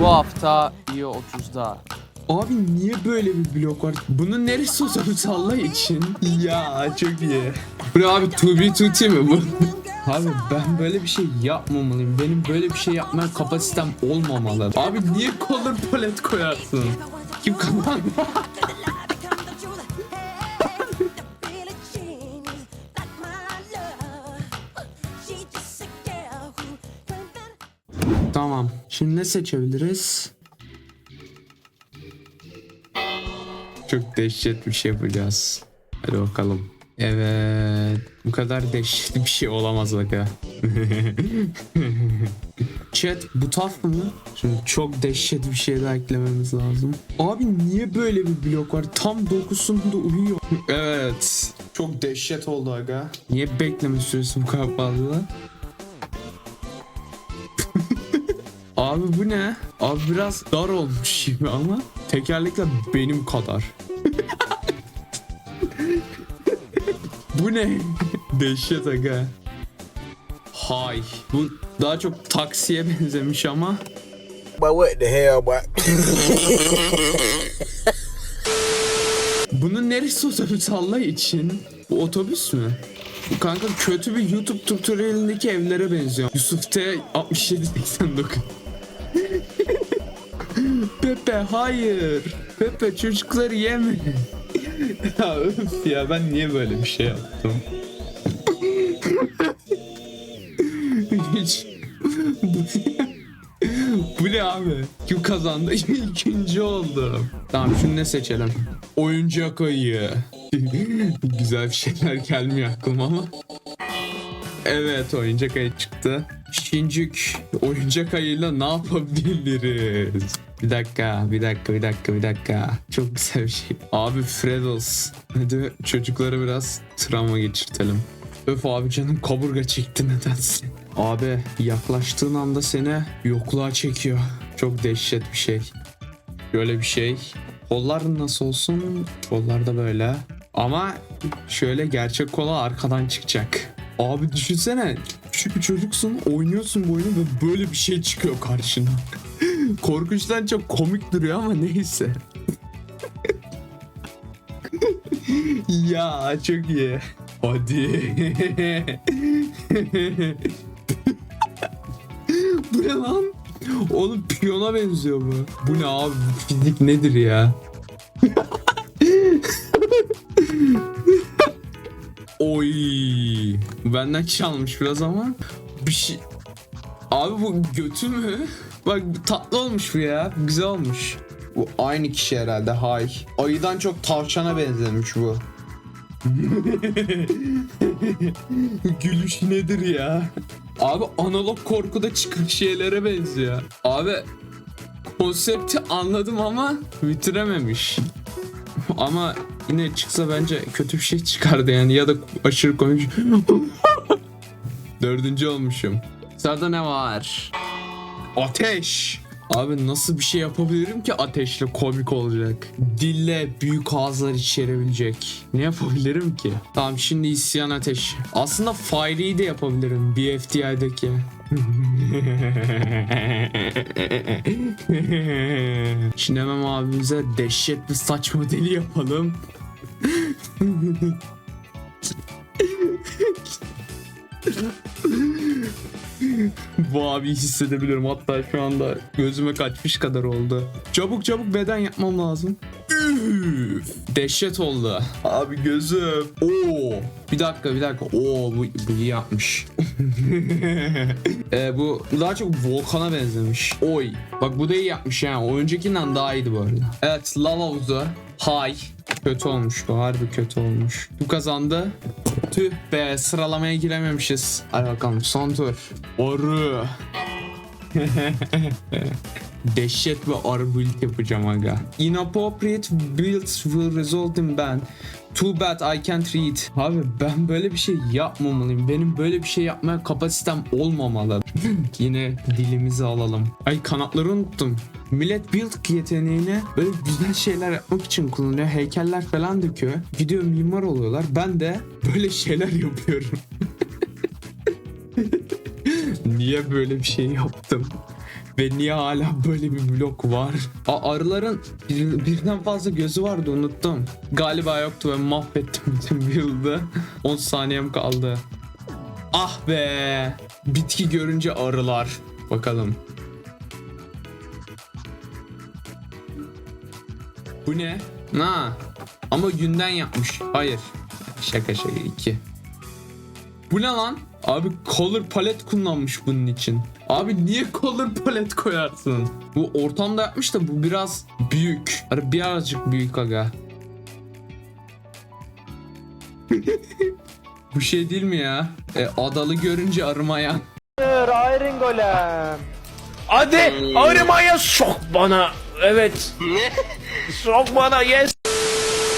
Bu hafta iyi 30'da. Abi niye böyle bir blok var? Bunun neresi Allah için? Ya çok iyi. Bu ne abi to be tutti mi bu? Abi ben böyle bir şey yapmamalıyım. Benim böyle bir şey yapmaya kapasitem olmamalı. Abi niye color palet koyarsın? Kim kazandı? Tamam. Şimdi ne seçebiliriz? Çok dehşet bir şey yapacağız. Hadi bakalım. Evet. Bu kadar dehşet bir şey olamaz aga. Chat bu taf mı? Şimdi çok dehşet bir şey daha eklememiz lazım. Abi niye böyle bir blok var? Tam dokusunda uyuyor. evet. Çok dehşet oldu aga. Niye bekleme süresi bu kadar fazla? Abi bu ne? Abi biraz dar olmuş gibi ama tekerlekler benim kadar. bu ne? Dehşet aga. Hay. Bu daha çok taksiye benzemiş ama But what the hell, boy? bunun neresi otobüs Allah için? Bu otobüs mü? Bu kanka kötü bir YouTube tutorialindeki evlere benziyor. Yusuf T 6789. Pepe hayır. Pepe çocukları yeme. ya öf ya ben niye böyle bir şey yaptım? Hiç. Bu, ne abi? Kim kazandı? İkinci oldum. Tamam şunu ne seçelim? Oyuncak ayı. Güzel bir şeyler gelmiyor aklıma ama. Evet oyuncak ayı çıktı. Şincik oyuncak ayıyla ne yapabiliriz? Bir dakika, bir dakika, bir dakika, bir dakika. Çok güzel bir şey. Abi Freddles. Hadi çocuklara biraz travma geçirtelim. Öf abi canım kaburga çekti nedense. Abi yaklaştığın anda seni yokluğa çekiyor. Çok dehşet bir şey. Böyle bir şey. Kollar nasıl olsun? Kollar da böyle. Ama şöyle gerçek kola arkadan çıkacak. Abi düşünsene. Küçük bir çocuksun oynuyorsun bu oyunu ve böyle bir şey çıkıyor karşına. Korkunçtan çok komik duruyor ama neyse. ya çok iyi. Hadi. bu ne lan? Oğlum piyona benziyor bu. Bu ne abi? Fizik nedir ya? Oy. Benden çalmış biraz ama bir şey. Abi bu götü mü? Bak tatlı olmuş bu ya. Güzel olmuş. Bu aynı kişi herhalde. Hay. Ayıdan çok tavşana benzemiş bu. Gülüş nedir ya? Abi analog korkuda çıkan şeylere benziyor. Abi konsepti anladım ama bitirememiş. Ama yine çıksa bence kötü bir şey çıkardı yani ya da aşırı komik. Dördüncü olmuşum. Sırada ne var? Ateş. Abi nasıl bir şey yapabilirim ki ateşle komik olacak? Dille büyük ağızlar içerebilecek. Ne yapabilirim ki? Tamam şimdi isyan ateş. Aslında Fiery'yi de yapabilirim BFTI'deki. Şimdi hemen abimize dehşet bir saç modeli yapalım. Bu abi hissedebilirim. Hatta şu anda gözüme kaçmış kadar oldu. Çabuk çabuk beden yapmam lazım. Üf, dehşet oldu. Abi gözüm. Oo. Bir dakika bir dakika. Oo bu, bu iyi yapmış. e, bu daha çok volkana benzemiş. Oy. Bak bu da iyi yapmış yani. O öncekinden daha iyiydi bu arada. Evet lava havuzu. Hay. Kötü olmuş bu. Harbi kötü olmuş. Bu kazandı. Tüh be sıralamaya girememişiz. Hadi bakalım son tur. Arı. Dehşet ve arı build yapacağım aga. Inappropriate builds will result in ban. Too bad I can't read. Abi ben böyle bir şey yapmamalıyım. Benim böyle bir şey yapmaya kapasitem olmamalı. Yine dilimizi alalım. Ay kanatları unuttum. Millet build yeteneğini böyle güzel şeyler yapmak için kullanıyor. Heykeller falan döküyor. Gidiyor mimar oluyorlar. Ben de böyle şeyler yapıyorum. Niye böyle bir şey yaptım? Ve niye hala böyle bir blok var? Aa, arıların bir- birden fazla gözü vardı unuttum. Galiba yoktu ve mahvettim bütün build'ı. 10 saniyem kaldı. Ah be. Bitki görünce arılar. Bakalım. Bu ne? Na. Ama günden yapmış. Hayır. Şaka şaka 2. Bu ne lan? Abi color palet kullanmış bunun için. Abi niye color palet koyarsın? Bu ortamda yapmış da bu biraz büyük. Hani birazcık büyük aga. bu şey değil mi ya? E, adalı görünce arımayan. Iron Golem. Hadi arımaya sok bana. Evet. sok bana yes.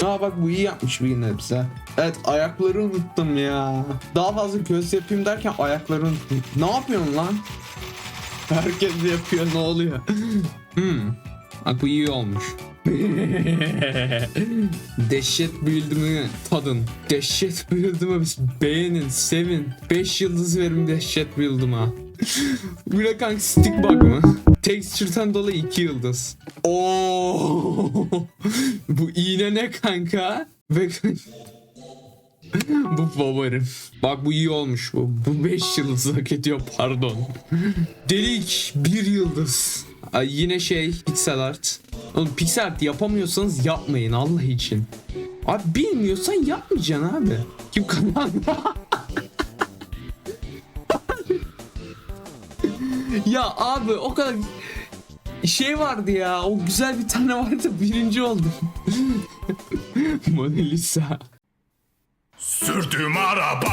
Aa bak bu iyi yapmış bir yine bize. Evet ayakları unuttum ya. Daha fazla göz yapayım derken ayakları unuttum. Ne yapıyorsun lan? Herkes yapıyor ne oluyor? hmm. Bak bu iyi olmuş. Dehşet build'imi tadın. Dehşet build'ımı beğenin, sevin. 5 yıldız verin dehşet. Bu ne kanka stick bug mı? Texture'dan dolayı 2 yıldız. Oo! Bu iğne ne kanka? Ve bu favorim. Bak bu iyi olmuş bu. Bu 5 yıldız hak ediyor pardon. Delik 1 yıldız. Ay yine şey pixel art. Oğlum pixel art yapamıyorsanız yapmayın Allah için. Abi bilmiyorsan yapmayacaksın abi. Kim kazandı? ya abi o kadar şey vardı ya. O güzel bir tane vardı birinci oldum. Mona Lisa. Sürdüm araba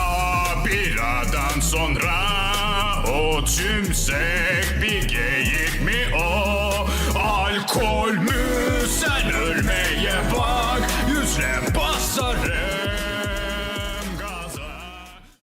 biradan sonra O tümsek bir geyik mi o Alkol mü